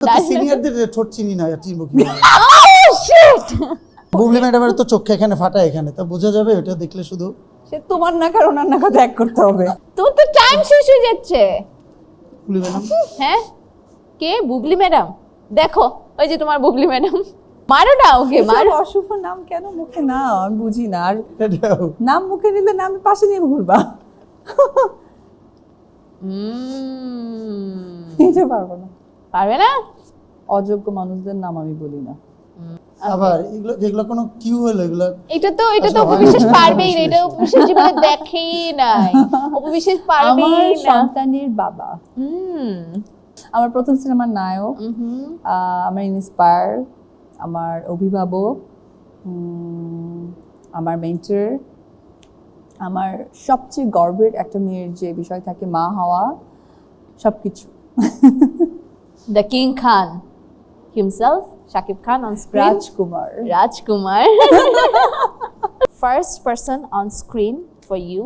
তো সিনিয়রদের ঠোঁট চিনি না চিনবো কি বুবলি ম্যাডামের তো চোখে এখানে ফাটা এখানে তা বোঝা যাবে ওটা দেখলে শুধু সে তোমার নাক আর ওনার নাকা ত্যাগ করতে হবে। তোর তো টাইম শেষ হয়ে যাচ্ছে। বুবলি ম্যাডাম? হ্যাঁ? কে? বুবলি ম্যাডাম? দেখো ওই যে তোমার বুবলি ম্যাডাম। মারো না ওকে মারো। অশুভ নাম কেন মুখে? না আমি বুঝি না। আর নাম মুখে নিলে নাম পাশে নিয়ে ঘুরবা। উম, পারব না। পারবে না? অযোগ্য মানুষদের নাম আমি বলি না। আবার এগুলো যেগুলো কোনো কিউ হলো? এগুলো এটা তো এটা তো উপবিশ্বাস পারবেই না এটা উপবিশ্বাস জীবনে দেখেই নাই। উপবিশ্বাস পারবেই না। সন্তানের বাবা। হুম। আমার প্রথম সিনেমার নায়ক আমার ইন্সপায়ার আমার অভিভাবক আমার মেন্টর আমার সবচেয়ে গর্বের একটা মেয়ের যে বিষয় থাকে মা হওয়া সব কিছু the king Khan himself Shakib Khan on screen Rajkumar Rajkumar. First person on screen for you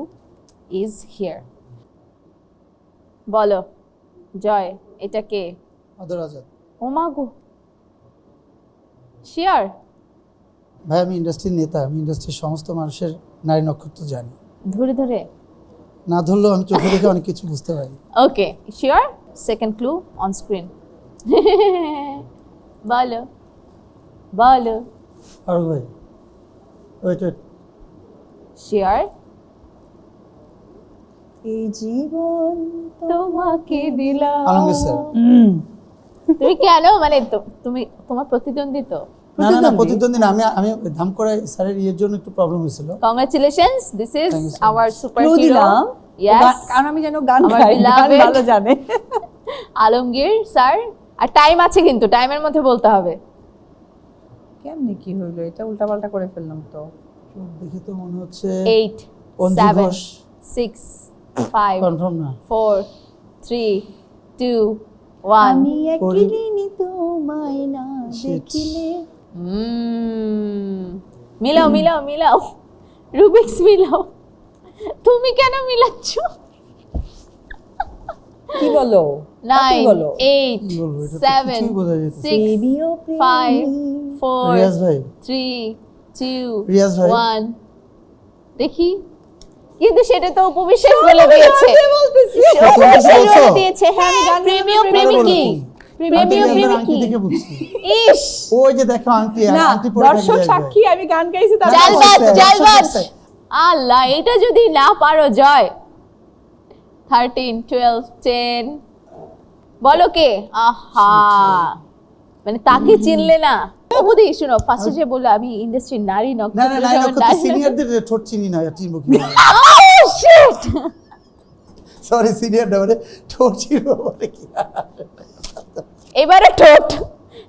is here. বলো জয় এটা কে? আদর আজাদ। ওমা গো। শিয়ার ভাই আমি ইন্ডাস্ট্রির নেতা আমি ইন্ডাস্ট্রির সমস্ত মানুষের নারী নক্ষত্র জানি। ধরে ধরে। না ধরলেও আমি চোখে দেখে অনেক কিছু বুঝতে পারি। Okay sure second clue on screen বলো বলো আর ভাই ওয়েট ওয়েট শিয়ার এই জীবন তোমাকে দিলাম। আলমগীর স্যার। তুমি কেন মানে তুমি তোমার প্রতিদ্বন্দ্বী তো? না না না প্রতিদ্বন্দ্বী? না আমি আমি ধাম করে স্যারের ইয়ের জন্য একটু প্রবলেম হয়েছিল। Congratulations this is our superhero. গা- কারণ আমি যেন গান গাই. ভালো জানে। আলমগীর স্যার আর টাইম আছে কিন্তু টাইমের মধ্যে বলতে হবে। কেমনে কি হইল? এটা উল্টাপাল্টা করে ফেললাম তো। দেখে তো মনে হচ্ছে eight Anju seven Ghosh six five confirm না। ফোর থ্রি টু ওয়ান আমি পরি- একদিনই তোমায় না দেখিলে। মিলাও মিলাও মিলাও। রুবিক্স মিলাও। তুমি কেন মিলাচ্ছ? কি বলো? নাইন বলো। Eight seven six five four three two one দেখি। কিন্তু সেটা তো উপবিশ্বাস বলে দিয়েছে। বলে দিয়েছে। হ্যাঁ প্রেমীয় প্রেমিকি ইস! ওই যে দেখো দর্শক সাক্ষী আমি গান গাইছি জালবাজ জালবাজ! আল্লাহ এটা যদি না পারো জয়! থার্টিন টুয়েলভ টেন বলো কে? আহা! মানে তাকে চিনলে না। বুদি শুনো ফার্স্টে যে বলল আমি ইন্ডাস্ট্রি নারী না না নক্ষত্র সিনিয়রদের ঠোঁট চিনি না চিনবো কি Oh! সরি সিনিয়র না মানে ঠোঁট চিনবো বলে কি? এবারে ঠোঁট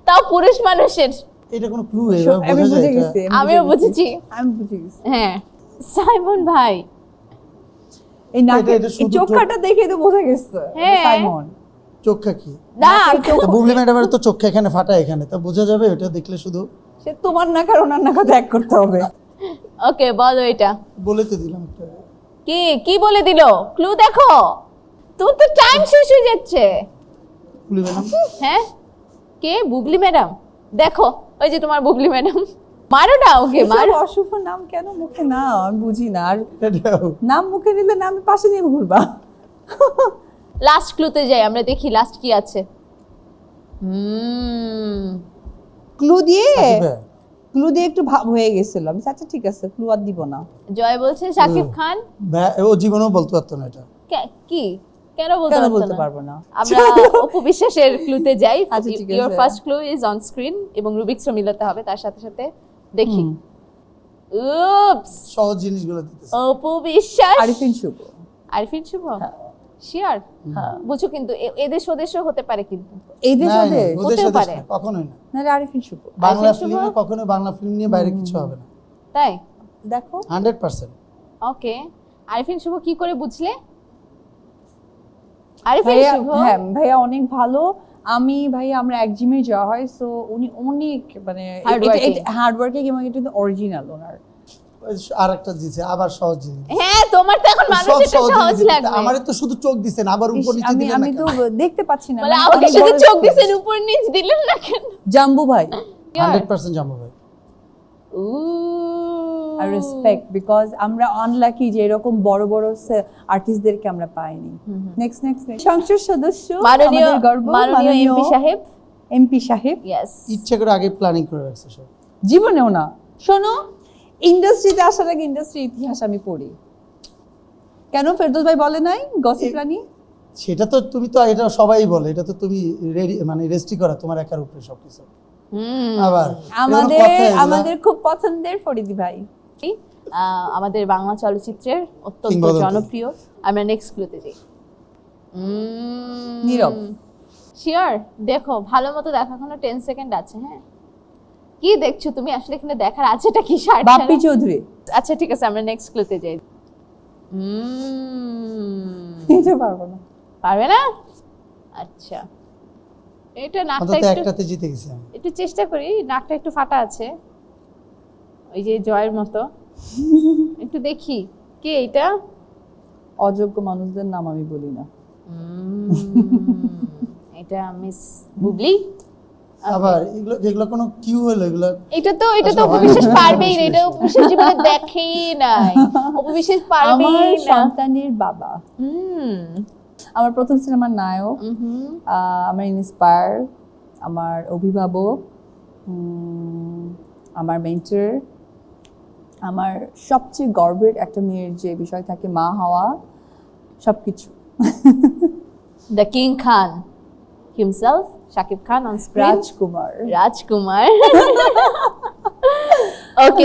তাও পুরুষ মানুষের। এটা কোনো ক্লু আমি বুঝে গেছি আমি আমিও বুঝে বুঝেছি। আমি বুঝে গেছি। হ্যাঁ সাইমন ভাই। এই নাকে এই চোখটা দেখে তো বোঝা গেছে। হ্যাঁ। সাইমন। চোখটা কি? না তা বুবলি ম্যাডামের তো চোখে এখানে ফাটা এখানে তা বোঝা যাবে ওটা দেখলে শুধু সে তোমার নাক আর ওনার নাকা ত্যাগ করতে হবে। ওকে বলো এটা। বলে তো দিলাম কি কি বলে দিল? ক্লু দেখো। তোর তো টাইম শেষ হয়ে যাচ্ছে। বুবলি ম্যাডাম? হ্যাঁ? কে? বুবলি ম্যাডাম। দেখো ওই যে তোমার বুবলি ম্যাডাম। মারো না ওকে মারো। অশুভ নাম কেন মুখে? না আমি বুঝি না। আর নাম মুখে নিলে নাম পাশে নিয়ে ঘুরবা। লাস্ট ক্লুতে যাই আমরা দেখি লাস্ট কি আছে। ক্লু দিয়ে? ক্লু দিয়ে একটু ভাব হয়ে গেছিল। আমি আচ্ছা ঠিক আছে ক্লু আর দিব না। জয় বলছে শাকিব খান? ও জীবনেও বলতে পারতো না এটা। কি কেন বলতে বলতে পারব না? আমরা অপু বিশ্বাসের ক্লুতে যাই। Your first clue is on screen এবং রুবিক্সও মিলাতে হবে তার সাথে সাথে। দেখি। উপস সহজ জিনিসগুলো দিতেছে। অপু বিশ্বাস। আরিফিন শুভ। আরিফিন শুভ? শিয়ার হ্যাঁ। বুঝো কিন্তু এদেশ ওদেশও হতে পারে কিন্তু। এই দেশ না, না, ওদের ওদের হতেও সাথে পারে। কখনোই না। নাহলে আরিফিন শুভ। বাংলা? ফিল্মে কখনো বাংলা ফিল্ম নিয়ে বাইরে কিছু হবে না। তাই? দেখো। Hundred percent. Okay. Arifin Shuvo কি করে বুঝলে? আরিফিন শুভ? হ্যাঁ ভাইয়া অনেক ভালো। আমি ভাই আমরা এক জিমে যাওয়া হয় সো উনি অনেক মানে Hardworking. হার্ড ওয়ার্কিং এবং এটা কিন্তু অরিজিনাল ওনার। আর একটা দিছে আবার সহজ জিনিস। হ্যাঁ তোমার তো এখন মানুষের সহজ লাগবে। আমারে তো শুধু চোখ দিছেন আবার উপর নিচে আমি দিলেন আমি তো দেখতে পাচ্ছি না মানে আমি আমাকে শুধু চোখ। দিছেন উপর নিচ দিলেন না কেন? জাম্বু ভাই। হান্ড্রেড পার্সেন্ট জাম্বু ভাই। Ooh. আর রেসপেক্ট বিকজ আমরা আনলাকি যে এরকম বড় বড় আর্টিস্টদেরকে আমরা পাইনি। নেক্সট নেক্সট সংসদ সদস্য মাননীয় গর্ব মাননীয় এমপি সাহেব। এমপি সাহেব। ইয়েস ইচ্ছে করে আগে প্ল্যানিং করে রাখছে সব। জীবনেও না। শোনো ইন্ডাস্ট্রিতে আসার আগে ইন্ডাস্ট্রি ইতিহাস আমি পড়ি। কেন? ফেরদৌস ভাই বলে নাই? গসিপ রানী? সেটা তো তুমি তো এটা সবাই বলে। এটা তো তুমি রেডি মানে রেজিস্ট্রি করা তোমার একার উপরে সবকিছু। হুম। আবার আমাদের। আমাদের খুব পছন্দের ফরিদি ভাই। আমাদের বাংলা চলচ্চিত্রের অত্যন্ত জনপ্রিয়। আমরা নেক্সট ক্লুতে যাই। নীরব। শিওর দেখো ভালো মতো দেখা এখনও টেন সেকেন্ড আছে হ্যাঁ? কি দেখছ তুমি? আসলে এখানে দেখার আছেটা কি? শার্ট বাপ্পি চৌধুরী। আচ্ছা ঠিক আছে আমরা নেক্সট ক্লুতে যাই। এটা পারব না। পারবে না? আচ্ছা। এটা নাকটা একটু একটাতে জিতে গেছি একটু চেষ্টা করি নাকটা একটু ফাটা আছে। ওই যে জয়ের মতো। একটু দেখি কে এটা? অযোগ্য মানুষদের নাম আমি বলি না। এটা মিস বুবলি। আবার এগুলো যেগুলো কোনো কিউ হলো এগুলো এটা তো এটা তো উপবিশেষ পারবেই না এটা উপবিশেষ জীবনে দেখেই নাই। উপবিশেষ পারবেই আমার সন্তানের বাবা। হুম। আমার প্রথম সিনেমার নায়ক হুম। আহ, আমার ইন্সপায়ার আমার অভিভাবক আমার মেন্টর আমার সবচেয়ে গর্বের একটা মেয়ের যে বিষয় থাকে মা হওয়া সব কিছু the king Khan himself Shakib Khan on screen Rajkumar Rajkumar okay